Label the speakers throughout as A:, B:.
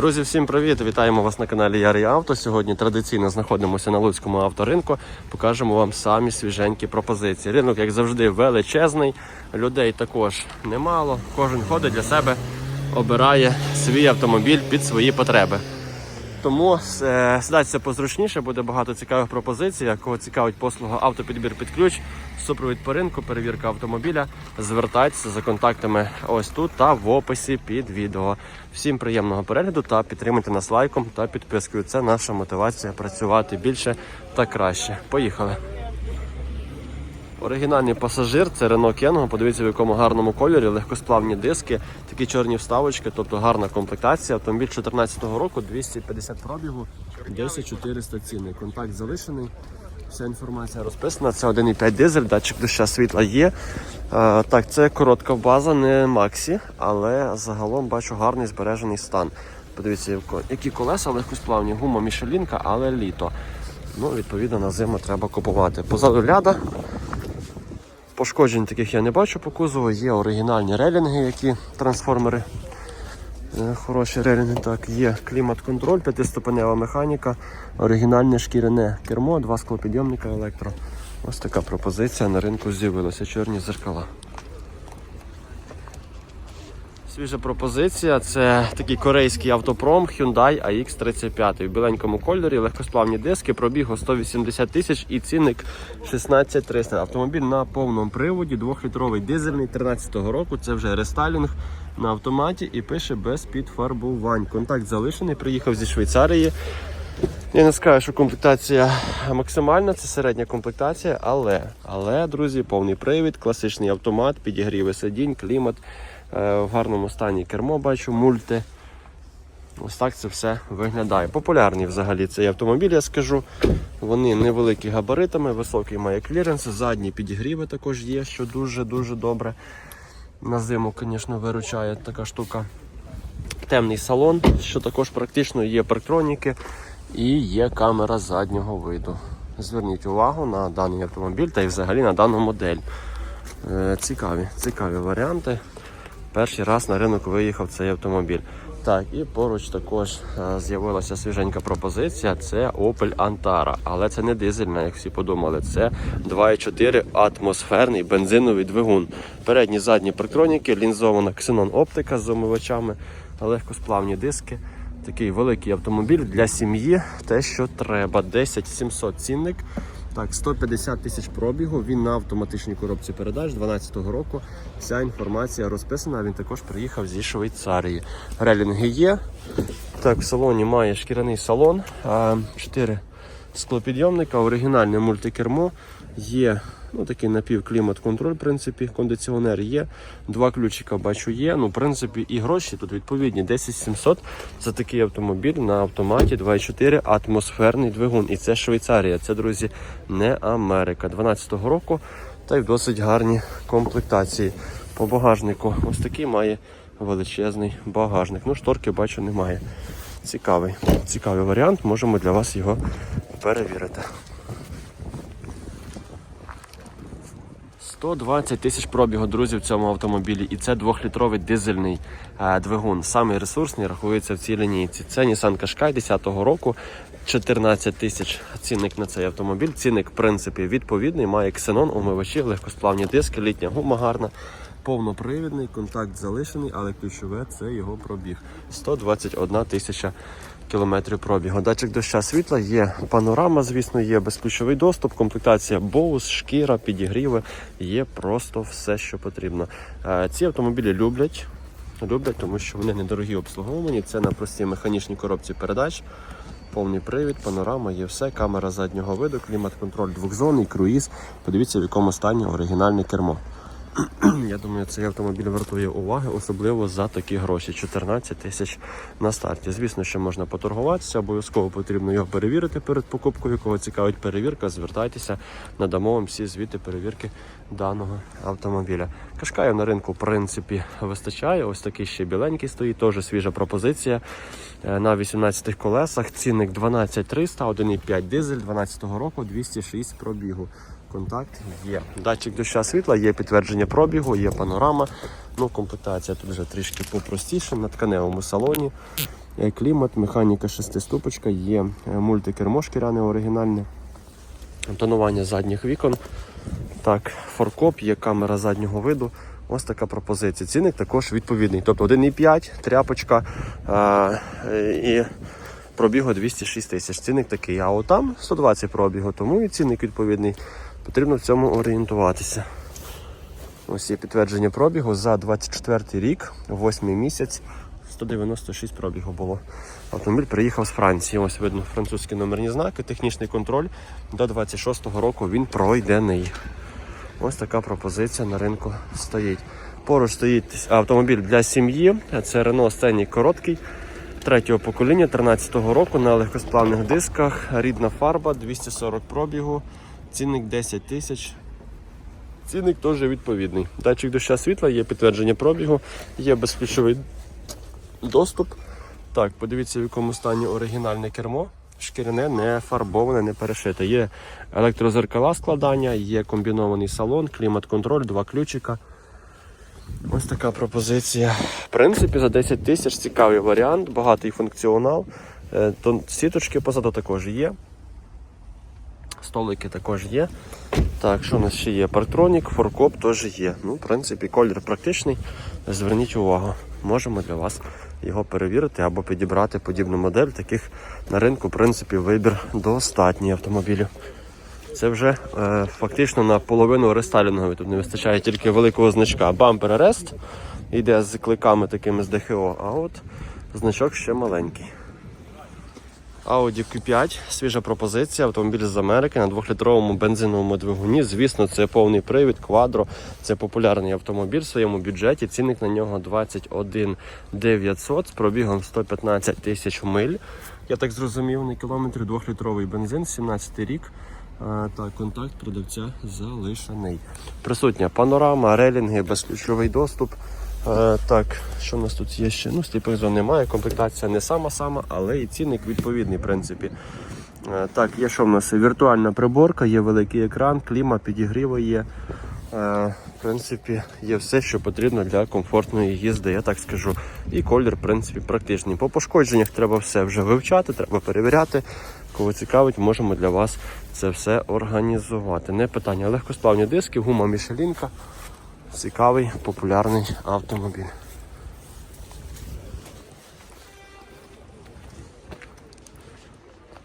A: Друзі, всім привіт! Вітаємо вас на каналі Ярий Авто. Сьогодні традиційно знаходимося на Луцькому авторинку. Покажемо вам самі свіженькі пропозиції. Ринок, як завжди, величезний. Людей також немало. Кожен ходить для себе, обирає свій автомобіль під свої потреби. Тому е, сідайтеся позручніше, буде багато цікавих пропозицій. Кого цікавить послуга автопідбір під ключ, супровід по ринку, перевірка автомобіля. Звертайтеся за контактами ось тут та в описі під відео. Всім приємного перегляду та підтримуйте нас лайком та підпискою. Це наша мотивація працювати більше та краще. Поїхали! Оригінальний пасажир це Renault Kangoo. Подивіться, в якому гарному кольорі, легкосплавні диски, такі чорні вставочки, тобто гарна комплектація. Автомобіль 2014 року, 250 пробігу, 10400 ціни. Контакт залишений. Вся інформація розписана. Це 1,5 дизель, датчик доща світла є. Е, так, це коротка база, не Максі, але загалом бачу гарний збережений стан. Подивіться, які колеса легкосплавні, гума мішелінка, але літо. Ну, відповідно, на зиму треба купувати. Позаду ляда. Пошкоджень таких я не бачу по кузову. Є оригінальні релінги, які трансформери. Е, Хороші релінги. Так, є клімат-контроль, п'ятиступенева механіка, оригінальне шкіряне кермо, два склопідйомника електро. Ось така пропозиція на ринку з'явилася. Чорні зеркала. Свіжа пропозиція це такий корейський автопром Hyundai AX35 в біленькому кольорі, легкосплавні диски, пробігу 180 тисяч і цінник 16300. Автомобіль на повному приводі, 2-літровий дизельний 13-го року. Це вже рестайлінг на автоматі і пише без підфарбувань. Контакт залишений, приїхав зі Швейцарії. Я не скажу, що комплектація максимальна, це середня комплектація, але, але, друзі, повний привід, класичний автомат, підігріви сидінь, клімат. Е, В гарному стані кермо бачу, мульти. Ось так це все виглядає. Популярні взагалі цей автомобіль, я скажу. Вони невеликі габаритами, високий має кліренс, задні підігріви також є, що дуже-дуже добре. На зиму, звісно, виручає така штука. Темний салон, що також практично є парктроніки і є камера заднього виду. Зверніть увагу на даний автомобіль та й взагалі на дану модель. Е, Цікаві, цікаві варіанти. Перший раз на ринок виїхав цей автомобіль. Так, і поруч також е, з'явилася свіженька пропозиція. Це Opel Antara. Але це не дизельна, як всі подумали. Це 2,4 атмосферний бензиновий двигун. Передні задні парктроніки, лінзована ксенон оптика з омивачами, легкосплавні диски. Такий великий автомобіль для сім'ї. Те, що треба. 10 700 цінник. Так, 150 тисяч пробігу. Він на автоматичній коробці передач 12-го року. Вся інформація розписана. Він також приїхав зі Швейцарії. Релінги є. Так, в салоні має шкіряний салон. 4 склопідйомника, оригінальне мультикермо. Є ну, такий напівклімат-контроль, в принципі, кондиціонер є. Два ключика бачу є. Ну, в принципі, і гроші тут відповідні. 10 700 за такий автомобіль на автоматі 2,4 атмосферний двигун. І це Швейцарія. Це, друзі, не Америка. 12-го року та й в досить гарні комплектації. По багажнику ось такий має величезний багажник. Ну, шторки бачу немає. Цікавий, цікавий варіант, можемо для вас його перевірити. 120 тисяч пробігу, друзі, в цьому автомобілі. І це двохлітровий дизельний е, двигун. Самий ресурсний рахується в цій лінійці. Це Nissan Qashqai 10-го року. 14 тисяч цінник на цей автомобіль. Цінник, в принципі, відповідний. Має ксенон, умивачі, легкосплавні диски, літня гума гарна. Повнопривідний, контакт залишений, але ключове це його пробіг. 121 тисяча кілометрів пробігу. Датчик доща світла є панорама, звісно, є безключовий доступ, комплектація Bose, шкіра, підігріви. Є просто все, що потрібно. Е, Ці автомобілі люблять. Люблять, тому що вони недорогі обслуговувані. Це на простій механічній коробці передач. Повний привід, панорама, є все, камера заднього виду, клімат-контроль двохзонний, круїз. Подивіться, в якому стані оригінальне кермо. Я думаю, цей автомобіль вартує уваги, особливо за такі гроші 14 тисяч на старті. Звісно, що можна поторгуватися, обов'язково потрібно його перевірити перед покупкою. Кого цікавить перевірка, звертайтеся, надамо вам всі звіти перевірки даного автомобіля. Кашкаю на ринку, в принципі, вистачає. Ось такий ще біленький стоїть, теж свіжа пропозиція. Е, На 18 колесах цінник 12300, 1,5 дизель 12 року, 206 пробігу. Контакт є. Датчик доща світла, є підтвердження пробігу, є панорама. Ну, комплектація тут вже трішки попростіше на тканевому салоні. Е, Клімат, механіка шестиступочка, є е, мультикермо шкіряне оригінальне, тонування задніх вікон. Так, форкоп, є камера заднього виду. Ось така пропозиція. Цінник також відповідний. Тобто 1,5, тряпочка а, е, і пробігу 206 тисяч. Цінник такий. А отам 120 пробігу, тому і цінник відповідний. Потрібно в цьому орієнтуватися. Ось є підтвердження пробігу за 24 рік, 8 місяць, 196 пробігу було. Автомобіль приїхав з Франції. Ось видно французькі номерні знаки, технічний контроль. До 26-го року він пройдений. Ось така пропозиція на ринку стоїть. Поруч стоїть автомобіль для сім'ї. Це Renault Scenic короткий. Третього покоління 13-го року на легкосплавних дисках. Рідна фарба, 240 пробігу, цінник 10 тисяч. Цінник теж відповідний. Датчик доща світла, є підтвердження пробігу, є безключовий доступ. Так, подивіться, в якому стані оригінальне кермо. Шкіряне, не фарбоване, не перешите. Є електрозеркала складання, є комбінований салон, клімат-контроль, два ключика. Ось така пропозиція. В принципі, за 10 тисяч цікавий варіант, багатий функціонал. Е, Сіточки позаду також є. Столики також є. Так, що у нас ще є? Парктронік, форкоп теж є. Ну, в принципі, колір практичний. Зверніть увагу, можемо для вас його перевірити або підібрати подібну модель. Таких на ринку, в принципі, вибір достатній автомобілів. Це вже е, фактично на половину рестайлінгові. Тут не вистачає тільки великого значка. Бампер Арест йде з кликами такими з ДХО, а от значок ще маленький. Audi Q5, свіжа пропозиція, автомобіль з Америки на 2-літровому бензиновому двигуні. Звісно, це повний привід, квадро. Це популярний автомобіль в своєму бюджеті. Цінник на нього 21 900 з пробігом 115 тисяч миль. Я так зрозумів, на кілометрі 2-літровий бензин, 17 рік. А, Так, контакт продавця залишений. Присутня панорама, релінги, безключовий доступ. Е, так, що в нас тут є ще? Ну, сліпих зон немає, комплектація не сама-сама, але і цінник відповідний, в принципі. Е, так, є що в нас? Віртуальна приборка, є великий екран, кліма, підігріви є. Е, в принципі, є все, що потрібно для комфортної їзди, я так скажу. І колір, в принципі, практичний. По пошкодженнях треба все вже вивчати, треба перевіряти. Кого цікавить, можемо для вас це все організувати. Не питання. Легкосплавні диски, гума Мішелінка. Цікавий, популярний автомобіль.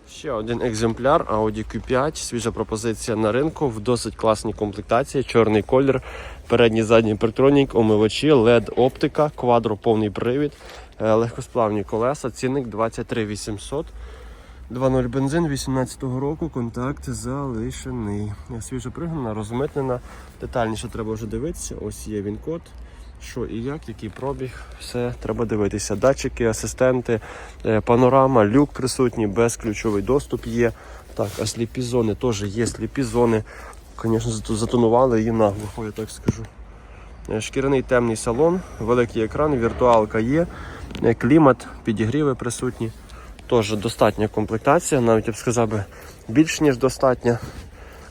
A: Ще один екземпляр Audi Q5, свіжа пропозиція на ринку в досить класній комплектації, чорний колір, передній задній партронік, омивачі, LED оптика, квадро повний привід, е, легкосплавні колеса, цінник 23 800. 2.0 бензин 18-го року, контакт залишений. Свіжо пригнана, розмитнена. Детальніше треба вже дивитися. Ось є він код. Що і як, який пробіг, все треба дивитися. Датчики, асистенти, е, панорама, люк присутній, безключовий доступ є. Так, а сліпі зони теж є сліпі зони. Звісно, затонували її наглухо, я так скажу. Е, Шкіряний темний салон, великий екран, віртуалка є, е, клімат, підігріви присутні. Теж достатня комплектація, навіть я б сказав би більш ніж достатня.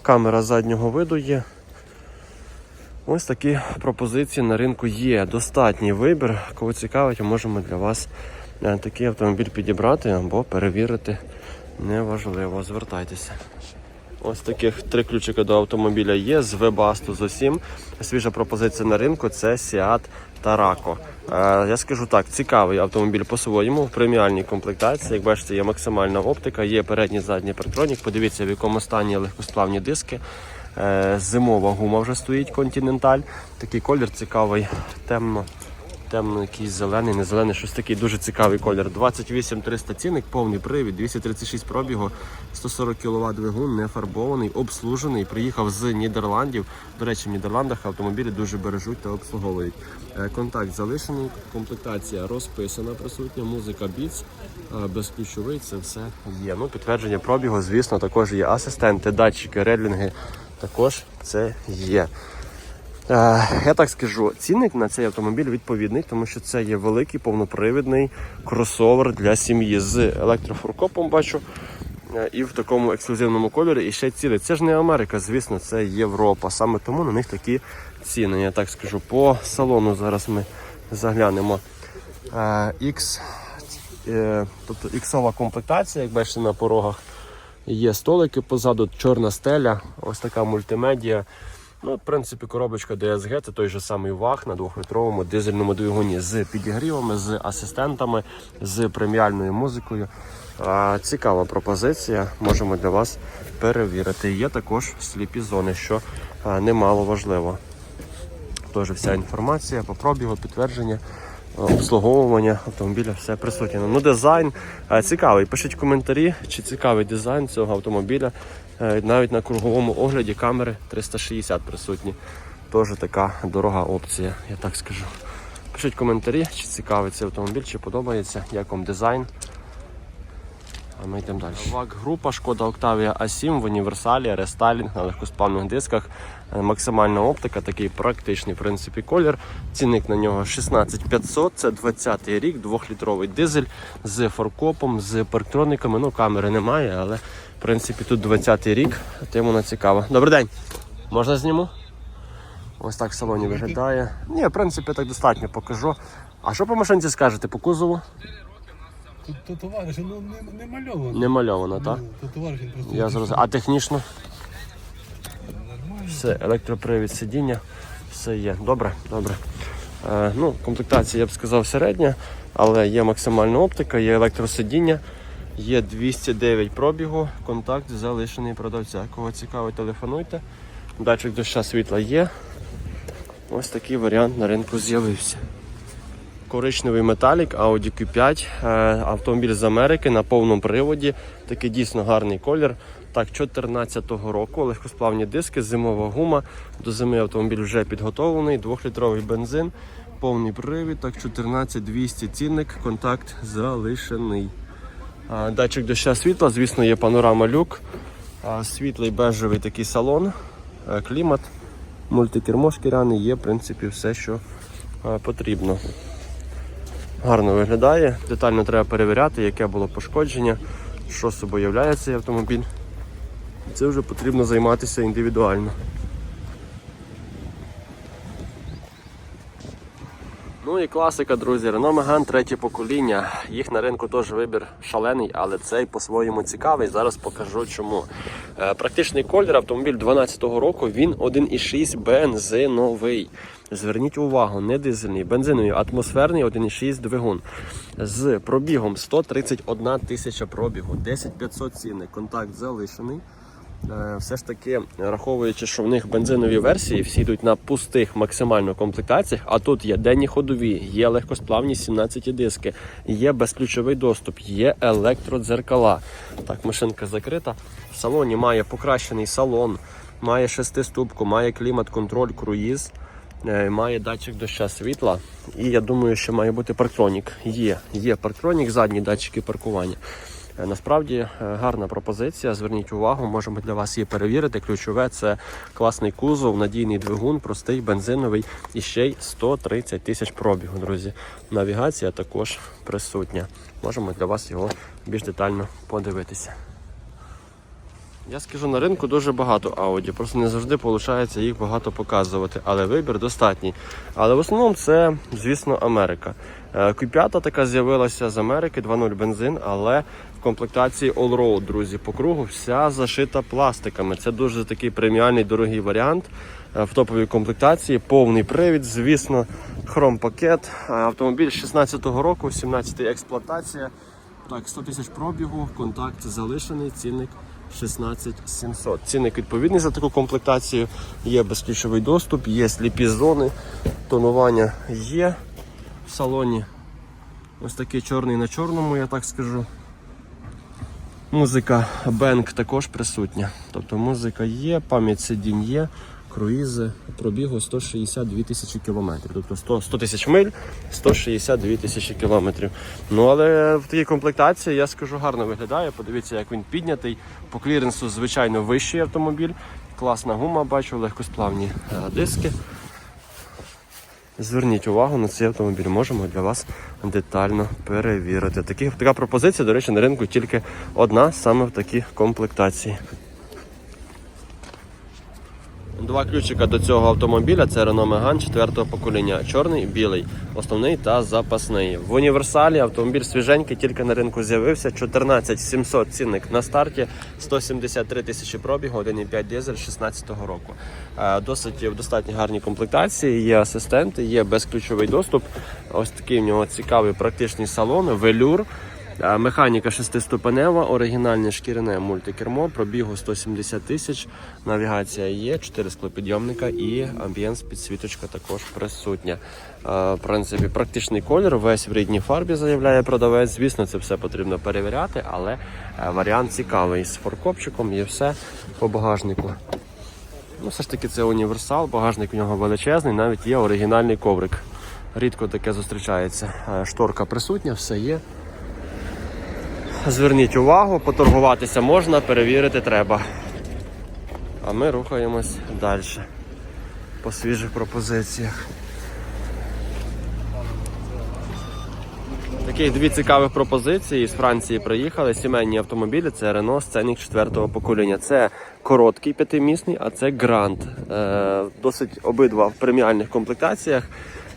A: Камера заднього виду є. Ось такі пропозиції на ринку є. Достатній вибір. Кого цікавить, можемо для вас е, такий автомобіль підібрати або перевірити. Неважливо, звертайтеся. Ось таких три ключика до автомобіля є з Webasto з усім. Свіжа пропозиція на ринку це Seat Tarako. Е, я скажу так, цікавий автомобіль по-своєму в преміальній комплектації. Як бачите, є максимальна оптика, є передній задній партронік. Подивіться, в якому стані легкосплавні диски. Е, Зимова гума вже стоїть континенталь. Такий колір цікавий, темно. Темно, якийсь зелений, не зелений, щось такий дуже цікавий колір. 28 300 цінник, повний привід, 236 пробігу, 140 кВт двигун, не фарбований, обслужений. Приїхав з Нідерландів. До речі, в Нідерландах автомобілі дуже бережуть та обслуговують. Е, Контакт залишений, комплектація розписана, присутня, музика Beats, е, безключовий, це все є. Ну, підтвердження пробігу, звісно, також є асистенти, датчики, редлінги. Також це є. Е, Я так скажу, цінник на цей автомобіль відповідний, тому що це є великий повнопривідний кросовер для сім'ї з електрофуркопом, бачу, е, і в такому ексклюзивному кольорі. І ще ціни. Це ж не Америка, звісно, це Європа. Саме тому на них такі ціни. Я так скажу. По салону зараз ми заглянемо. X е, тобто іксова комплектація, як бачите на порогах. Є столики позаду, чорна стеля, ось така мультимедія. Ну, в принципі, коробочка DSG це той же самий ваг на 2-літровому дизельному двигуні з підігрівами, з асистентами, з преміальною музикою. А, цікава пропозиція, можемо для вас перевірити. Є також сліпі зони, що немало важливо. Тож вся інформація по пробігу, підтвердження, обслуговування автомобіля, все присутнє. Ну, дизайн цікавий. Пишіть коментарі, чи цікавий дизайн цього автомобіля. Е, Навіть на круговому огляді камери 360 присутні. Теж така дорога опція, я так скажу. Пишіть коментарі, чи цікавий цей автомобіль, чи подобається, як вам дизайн. А ми йдемо далі. ВАК група Шкода Octavia A7 в універсалі, рестайлінг на легкоспавних дисках. Е, Максимальна оптика, такий практичний в принципі колір. Цінник на нього 16500, це 20 й рік, 2-літровий дизель з форкопом, з парктрониками. Ну, камери немає, але в принципі тут 20 й рік, тим вона цікава. Добрий день! Можна зніму? Ось так в салоні виглядає. Ні, в принципі, так достатньо покажу. А що по машинці скажете? По кузову?
B: Тут то товариш, ну не, не мальовано.
A: Не мальовано, так?
B: Ну, то товариш він просто.
A: Я зрозумів. А технічно?
B: Нормально.
A: Все, електропривід сидіння, все є. Добре, добре. Е, ну, комплектація, я б сказав, середня, але є максимальна оптика, є електросидіння, є 209 пробігу, контакт залишений продавця. Кого цікавить, телефонуйте. Датчик доща світла є. Ось такий варіант на ринку з'явився. Коричневий металік Audi Q5, е, автомобіль з Америки на повному приводі. Такий дійсно гарний колір. Так, 14-го року легкосплавні диски, зимова гума. До зими автомобіль вже підготовлений, 2-літровий бензин, повний привід. Так, 14200 цінник, контакт залишений. Датчик доща світла, звісно, є панорама люк, світлий бежевий такий салон, е, клімат, мультикермо шкіряне, є в принципі все, що е, потрібно. Гарно виглядає. Детально треба перевіряти, яке було пошкодження, що собою являє цей автомобіль. Це вже потрібно займатися індивідуально. Ну і класика, друзі. Renault Megane третє покоління. Їх на ринку теж вибір шалений, але цей по-своєму цікавий. Зараз покажу чому. Е, Практичний колір автомобіль 12-го року, він 1,6 бензиновий. Зверніть увагу, не дизельний, бензиновий, атмосферний 1,6 двигун. З пробігом 131 тисяча пробігу, 10500 ціни, контакт залишений. Е, Все ж таки, раховуючи, що в них бензинові версії всі йдуть на пустих максимально комплектаціях, а тут є денні ходові, є легкосплавні 17 диски, є безключовий доступ, є електродзеркала. Так, машинка закрита. В салоні має покращений салон, має шестиступку, має клімат-контроль, круїз. Е, Має датчик доща світла, і я думаю, що має бути парктронік. Є, є парктронік, задні датчики паркування. Е, Насправді е, гарна пропозиція. Зверніть увагу, можемо для вас її перевірити. Ключове це класний кузов, надійний двигун, простий, бензиновий і ще й 130 тисяч пробігу, друзі. Навігація також присутня. Можемо для вас його більш детально подивитися. Я скажу, на ринку дуже багато Audi, просто не завжди виходить їх багато показувати, але вибір достатній. Але в основному це, звісно, Америка. Е, Q5 така з'явилася з Америки, 2.0 бензин, але комплектації Allroad, друзі, по кругу вся зашита пластиками. Це дуже такий преміальний дорогий варіант. Е, В топовій комплектації повний привід, звісно, хром-пакет. Е, Автомобіль 16-го року, 17-й експлуатація. Так, 100 тисяч пробігу, контакт залишений, цінник 16700. Цінник відповідний за таку комплектацію. Є безключовий доступ, є сліпі зони, тонування є в салоні. Ось такий чорний на чорному, я так скажу. Музика Бенк також присутня. Тобто музика є, пам'ять сидінь є, круїзи пробігу 162 тисячі кілометрів. Тобто 100 100 тисяч миль, 162 тисячі кілометрів. Ну але в такій комплектації я скажу гарно виглядає. Подивіться, як він піднятий. По кліренсу, звичайно, вищий автомобіль. Класна гума, бачу, легкосплавні е, диски. Зверніть увагу на цей автомобіль, можемо для вас детально перевірити. Такі, така пропозиція, до речі, на ринку тільки одна саме в такій комплектації. Два ключика до цього автомобіля це Renault Megane 4 покоління. Чорний, білий, основний та запасний. В універсалі автомобіль свіженький, тільки на ринку з'явився. 14 700 цінник на старті, 173 тисячі пробігу, 1,5 дизель 16 року. Е, Досить в достатньо гарній комплектації. Є асистенти, є безключовий доступ. Ось такий в нього цікавий практичний салон, велюр. Механіка шестиступенева, оригінальне шкіряне мультикермо, пробігу 170 тисяч, навігація є, 4 склопідйомника і амбієнс підсвіточка також присутня. В принципі, практичний колір, весь в рідній фарбі заявляє продавець. Звісно, це все потрібно перевіряти, але е, варіант цікавий. З форкопчиком є все по багажнику. Ну, все ж таки, це універсал, багажник у нього величезний, навіть є оригінальний коврик. Рідко таке зустрічається. Е, Шторка присутня, все є. Зверніть увагу, поторгуватися можна, перевірити треба. А ми рухаємось далі по свіжих пропозиціях. Таких дві цікавих пропозиції. З Франції приїхали. Сімейні автомобілі. Це Renault Scenic 4 покоління. Це короткий п'ятимісний, а це Grand. Е, досить обидва в преміальних комплектаціях.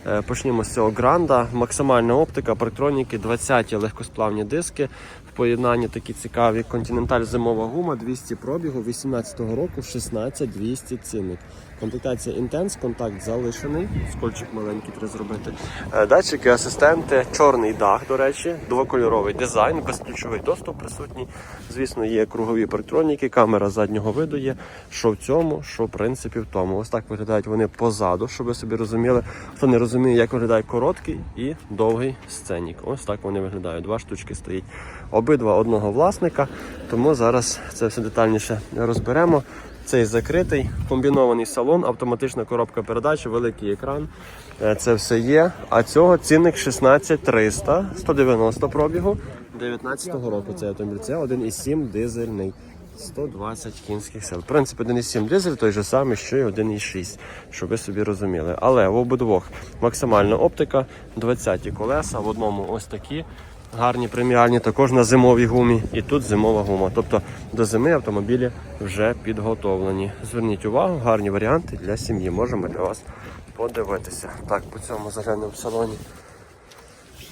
A: Е, Почнімо з цього гранда. Максимальна оптика, парктроніки, 20-ті легкосплавні диски. В поєднанні такі цікаві. Континенталь зимова гума, 200 пробігу, 18-го року, 16 200 цінник. Комплектація Intense, контакт залишений. Скольчик маленький треба зробити. Е, Датчики, асистенти, чорний дах, до речі, двокольоровий дизайн, безключовий доступ присутній. Звісно, є кругові парктроніки, камера заднього виду є. Що в цьому, що в принципі в тому. Ось так виглядають вони позаду, щоб ви собі розуміли. Хто не розуміє, як виглядає короткий і довгий сценік. Ось так вони виглядають. Два штучки стоїть. Обидва одного власника. Тому зараз це все детальніше розберемо. Цей закритий, комбінований салон, автоматична коробка передач, великий екран. Е, Це все є. А цього цінник 16300, 190 пробігу, 19-го року. Це автомобіль. Це 1,7 дизельний. 120 кінських сил. В принципі, 1,7 дизель той же самий, що й 1,6, щоб ви собі розуміли. Але в обидвох максимальна оптика, 20 колеса, в одному ось такі гарні преміальні, також на зимовій гумі. І тут зимова гума. Тобто до зими автомобілі вже підготовлені. Зверніть увагу, гарні варіанти для сім'ї. Можемо для вас подивитися. Так, по цьому заглянемо в салоні.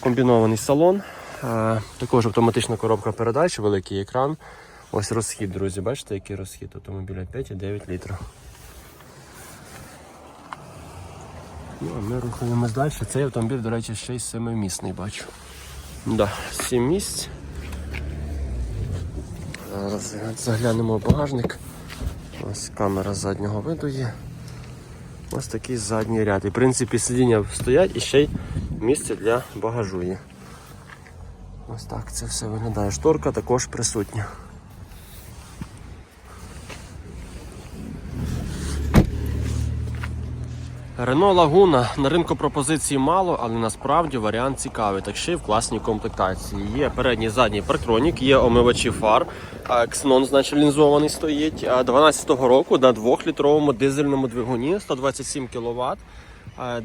A: Комбінований салон. Е, Також автоматична коробка передач, великий екран. Ось розхід, друзі. Бачите, який розхід автомобіля 5,9 літрів. Ну, а ми рухаємось далі. Цей автомобіль, до речі, ще й семимісний бачу. Да, 7 місць. Зараз заглянемо в багажник. Ось камера заднього виду є. Ось такий задній ряд. І в принципі сидіння стоять і ще й місце для багажу є. Ось так це все виглядає. Шторка також присутня. Рено Лагуна на ринку пропозицій мало, але насправді варіант цікавий. Так ще й в класній комплектації. Є передній задній парктронік, є омивачі фар, ксенон, значить, лінзований стоїть. 12-го року на 2-літровому дизельному двигуні 127 кВт.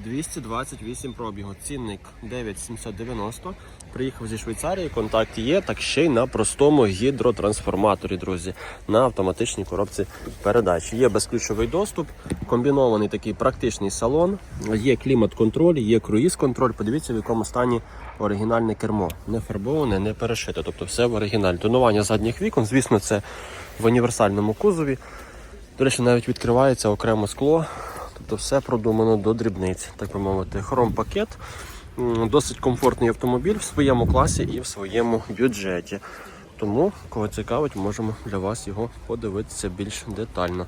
A: 228 пробігу. Цінник 9790. Приїхав зі Швейцарії, контакт є, так ще й на простому гідротрансформаторі, друзі, на автоматичній коробці передач. Є безключовий доступ, комбінований такий практичний салон, є клімат-контроль, є круїз-контроль. Подивіться, в якому стані оригінальне кермо. Не фарбоване, не перешите. Тобто все в оригіналі. Тонування задніх вікон, звісно, це в універсальному кузові. До речі, навіть відкривається окремо скло. Тобто все продумано до дрібниць, так би мовити. Хром-пакет. Досить комфортний автомобіль в своєму класі і в своєму бюджеті. Тому, кого цікавить, можемо для вас його подивитися більш детально.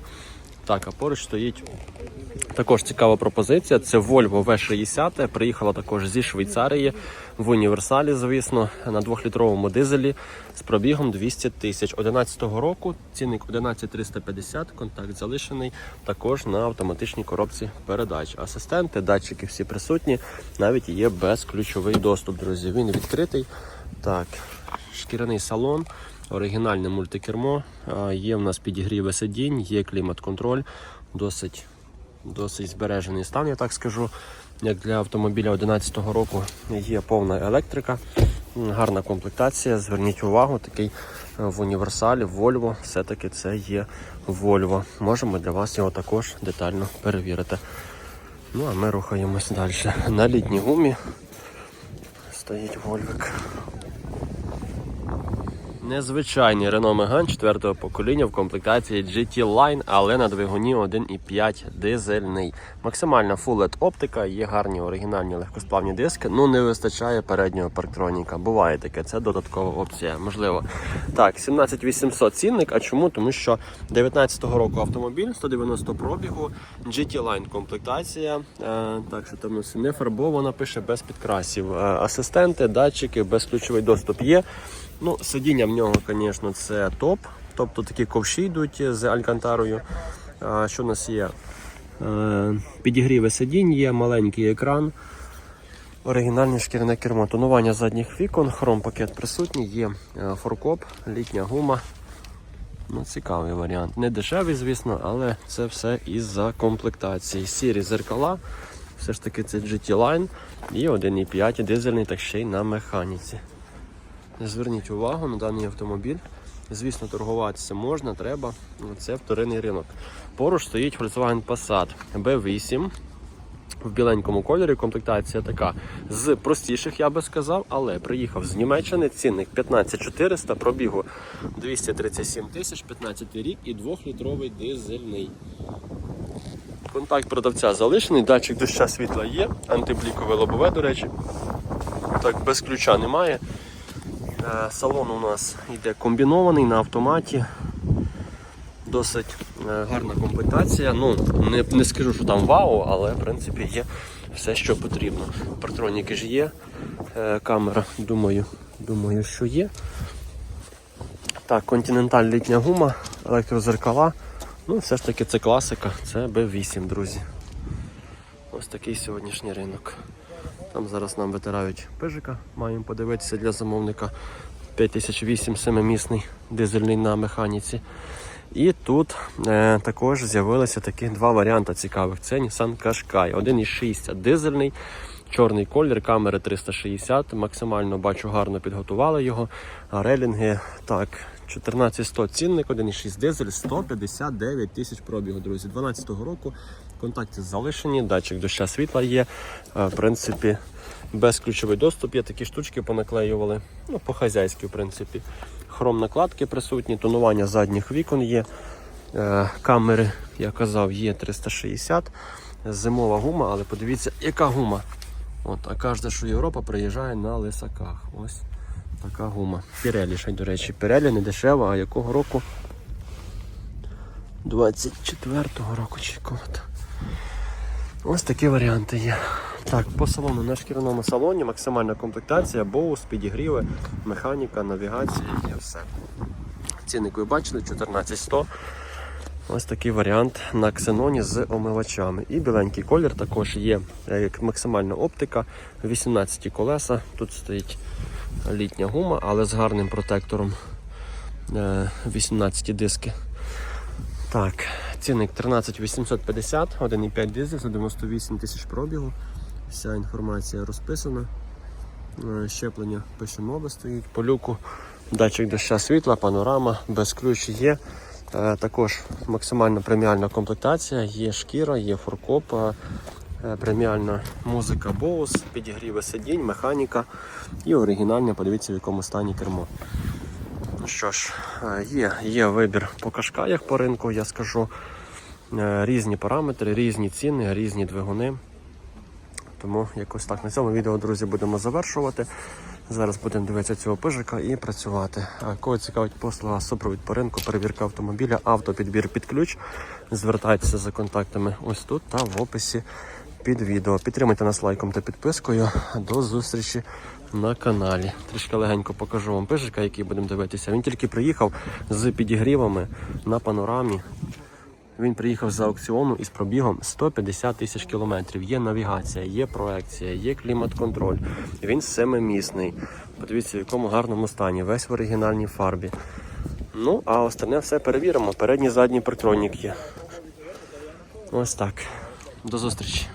A: Так, а поруч стоїть також цікава пропозиція. Це Volvo V60. Приїхала також зі Швейцарії в універсалі, звісно, на 2-літровому дизелі з пробігом 200 тисяч. 11-го року цінник 11350, контакт залишений. Також на автоматичній коробці передач. Асистенти, датчики всі присутні. Навіть є безключовий доступ, друзі. Він відкритий. Так, шкіряний салон. Оригінальне мультикермо, є в нас підігріви сидінь, є клімат-контроль, досить, досить збережений стан, я так скажу. Як для автомобіля 2011 року є повна електрика. Гарна комплектація. Зверніть увагу, такий е, в універсалі Volvo. Все-таки це є Volvo. Можемо для вас його також детально перевірити. Ну а ми рухаємось далі. На літній гумі стоїть Вольвик. Незвичайний Renault Megane 4 покоління в комплектації GT Line, але на двигуні 1,5 дизельний. Максимальна Full LED оптика, є гарні оригінальні легкосплавні диски. Ну не вистачає переднього парктроніка. Буває таке, це додаткова опція. Можливо. Так, 17800 цінник. А чому? Тому що 19-го року автомобіль 190 пробігу, GT Line комплектація. Е, так що там не фарбована, пише без підкрасів. Е, асистенти, датчики, безключовий доступ є. Ну, сидіння в нього, звісно, це топ. Тобто такі ковші йдуть з алькантарою. Що у нас є? Е, Підігріви сидінь, є маленький екран. Оригінальне шкіряне кермо. Тонування задніх вікон, хром пакет присутній, є е, форкоп, літня гума. Ну, цікавий варіант. Не дешевий, звісно, але це все із-за комплектації. Сірі зеркала, все ж таки це GT Line і 1,5 дизельний, так ще й на механіці. Зверніть увагу на даний автомобіль. Звісно, торгуватися можна, треба. Це вторинний ринок. Поруч стоїть Volkswagen Passat B8 в біленькому кольорі. Комплектація така з простіших, я би сказав, але приїхав з Німеччини. Цінник 15400, пробігу 237 тисяч, 15 рік і 2-літровий дизельний. Контакт продавця залишений, датчик доща світла є, антиблікове лобове, до речі. Так, без ключа немає. Е, Салон у нас йде комбінований на автоматі. Досить е, гарна комплектація. Ну, не, не скажу, що там вау, але в принципі є все, що потрібно. Партроніки ж є. Е, Камера, думаю, думаю, що є. Так, континенталь літня гума, електрозеркала. Ну, все ж таки це класика, це B8, друзі. Ось такий сьогоднішній ринок. Там зараз нам витирають пижика, маємо подивитися для замовника 5008 семимісний дизельний на механіці. І тут е, також з'явилися такі два варіанти цікавих. Це Nissan Qashqai. 1,6 дизельний, чорний колір, камери 360. Максимально бачу гарно підготували його. Релінги так. 14100 цінник, 1,6 дизель, 159 тисяч пробігу, друзі. 12-го року контакти залишені, датчик доща світла є. Е, В принципі, безключовий доступ є такі штучки понаклеювали. Ну, по-хазяйськи, в принципі. Хром накладки присутні, тонування задніх вікон є. Е, Камери, я казав, є 360. Зимова гума, але подивіться, яка гума. От, а кожна, що Європа приїжджає на лисаках. Ось така гума. Пірелі ще, до речі, Пірелі не дешева, а якого року? 24-го року чи якого-то. Ось такі варіанти є. Так, по салону на шкіряному салоні максимальна комплектація, боус, підігріви, механіка, навігація і все. Цінник ви бачили, 14100. Ось такий варіант на ксеноні з омивачами. І біленький колір також є е, як максимальна оптика, 18 колеса. Тут стоїть літня гума, але з гарним протектором е, 18 диски. Так, цінник 13850, 1,5 дизель за 98 тисяч пробігу. Вся інформація розписана. Е, Щеплення пише нове стоїть. По люку датчик доща світла, панорама, без ключ є. Е, Також максимально преміальна комплектація, є шкіра, є фуркоп, е, преміальна музика Bose, підігріви сидінь, механіка і оригінальне, подивіться в якому стані кермо. Ну що ж, е, є, є вибір по кашкаях по ринку, я скажу. Різні параметри, різні ціни, різні двигуни. Тому якось так на цьому відео, друзі, будемо завершувати. Зараз будемо дивитися цього пижика і працювати. А кого цікавить послуга супровід по ринку, перевірка автомобіля, автопідбір під ключ. Звертайтеся за контактами ось тут та в описі під відео. Підтримуйте нас лайком та підпискою. До зустрічі на каналі. Трішки легенько покажу вам пижика, який будемо дивитися. Він тільки приїхав з підігрівами на панорамі. Він приїхав з аукціону із пробігом 150 тисяч кілометрів. Є навігація, є проекція, є клімат-контроль. Він семимісний. Подивіться, в якому гарному стані, весь в оригінальній фарбі. Ну, а остальне все перевіримо. Передній задній партронік є. Ось так. До зустрічі.